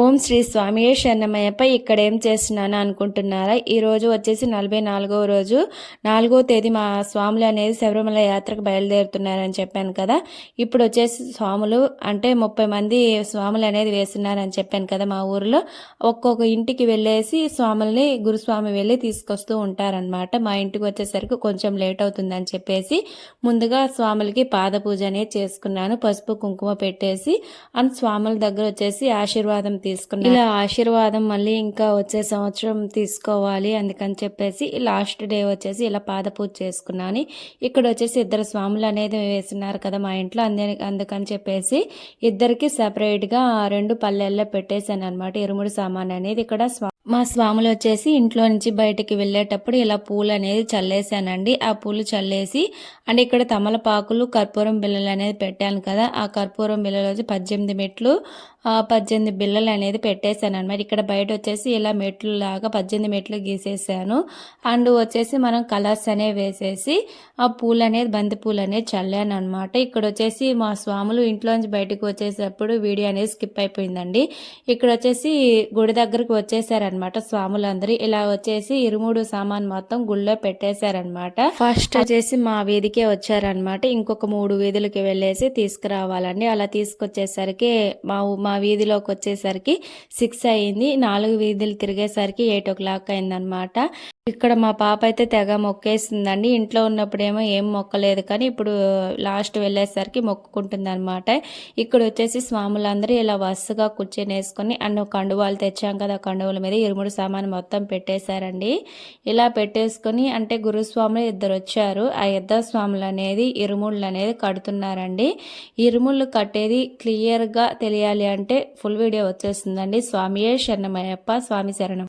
ఓం శ్రీ స్వామి శరణమయ్యప్ప ఇక్కడ ఏం చేస్తున్నాను అనుకుంటున్నారా? ఈరోజు వచ్చేసి నలభై నాలుగవ రోజు. నాలుగో తేదీ మా స్వాములు అనేది శబరిమల యాత్రకు బయలుదేరుతున్నారని చెప్పాను కదా. ఇప్పుడు వచ్చేసి స్వాములు అంటే ముప్పై మంది స్వాములు అనేది వేస్తున్నారని చెప్పాను కదా మా ఊరిలో. ఒక్కొక్క ఇంటికి వెళ్ళేసి స్వాముల్ని గురుస్వామి వెళ్ళి తీసుకొస్తూ ఉంటారనమాట మా ఇంటికి వచ్చేసరికి కొంచెం లేట్ అవుతుందని చెప్పేసి ముందుగా స్వాములకి పాద పూజ అనేది చేసుకున్నాను. పసుపు కుంకుమ పెట్టేసి అండ్ స్వాముల దగ్గర వచ్చేసి ఆశీర్వాదం తీసుకున్నాను ఇలా ఆశీర్వాదం మళ్ళీ ఇంకా వచ్చే సంవత్సరం తీసుకోవాలి అందుకని చెప్పేసి లాస్ట్ డే వచ్చేసి ఇలా పాద పూజ చేసుకున్నాను. ఇక్కడ వచ్చేసి ఇద్దరు స్వాములు అనేది వేస్తున్నారు కదా మా ఇంట్లో. అందే అందుకని చెప్పేసి ఇద్దరికి సపరేట్గా రెండు పల్లెల్లో పెట్టేశాను అనమాట ఇరుముడు సామాన్ అనేది ఇక్కడ స్వా మా స్వాములు వచ్చేసి ఇంట్లో నుంచి బయటికి వెళ్ళేటప్పుడు ఇలా పూలు అనేది చల్లేసానండి ఆ పూలు చల్లేసి అండ్ ఇక్కడ తమలపాకులు కర్పూరం బిల్లలు అనేది పెట్టాను కదా. ఆ కర్పూరం బిల్లలు వచ్చి పద్దెనిమిది మెట్లు పద్దెనిమిది బిళ్ళలు అనేది పెట్టేశాను అనమాట ఇక్కడ బయట వచ్చేసి ఇలా మెట్లు లాగా పద్దెనిమిది మెట్లు గీసేసాను. అండ్ వచ్చేసి మనం కలర్స్ అనేవి వేసేసి ఆ పూలు అనేది బంతి పూలు అనేది చల్లాను అనమాట ఇక్కడ వచ్చేసి మా స్వాములు ఇంట్లోంచి బయటకు వచ్చేటప్పుడు వీడియో అనేది స్కిప్ అయిపోయిందండి. ఇక్కడ వచ్చేసి గుడి దగ్గరకు వచ్చేసారనమాట స్వాములందరూ. ఇలా వచ్చేసి ఇరుముడు సామాన్ మొత్తం గుళ్ళో పెట్టేశారనమాట ఫస్ట్ వచ్చేసి మా వీధికే వచ్చారనమాట ఇంకొక మూడు వీధులకి వెళ్ళేసి తీసుకురావాలండి. అలా తీసుకొచ్చేసరికి మా మా వీధిలోకి వచ్చేసరికి సిక్స్ అయింది నాలుగు వీధులు తిరిగేసరికి ఎయిట్ ఓ క్లాక్ అయిందనమాట ఇక్కడ మా పాప అయితే తెగ మొక్కేసిందండి. ఇంట్లో ఉన్నప్పుడేమో ఏం మొక్కలేదు కానీ ఇప్పుడు లాస్ట్ వెళ్ళేసరికి మొక్కుకుంటుంది అనమాట ఇక్కడ వచ్చేసి స్వాములందరూ ఇలా వరుసగా కూర్చొని వేసుకొని అండ్ కండువాలు తెచ్చాం కదా కండువుల మీద ఇరుముడు సామాను మొత్తం పెట్టేశారండి. ఇలా పెట్టేసుకొని అంటే గురుస్వాములు ఇద్దరు వచ్చారు. ఆ ఇద్దరు స్వాములు అనేది ఇరుముళ్ళు అనేది కడుతున్నారండి. ఇరుముళ్ళు కట్టేది క్లియర్గా తెలియాలి అంటే ఫుల్ వీడియో వచ్చేసిందండి స్వామియే శరణమయ్యప్ప స్వామి శరణం.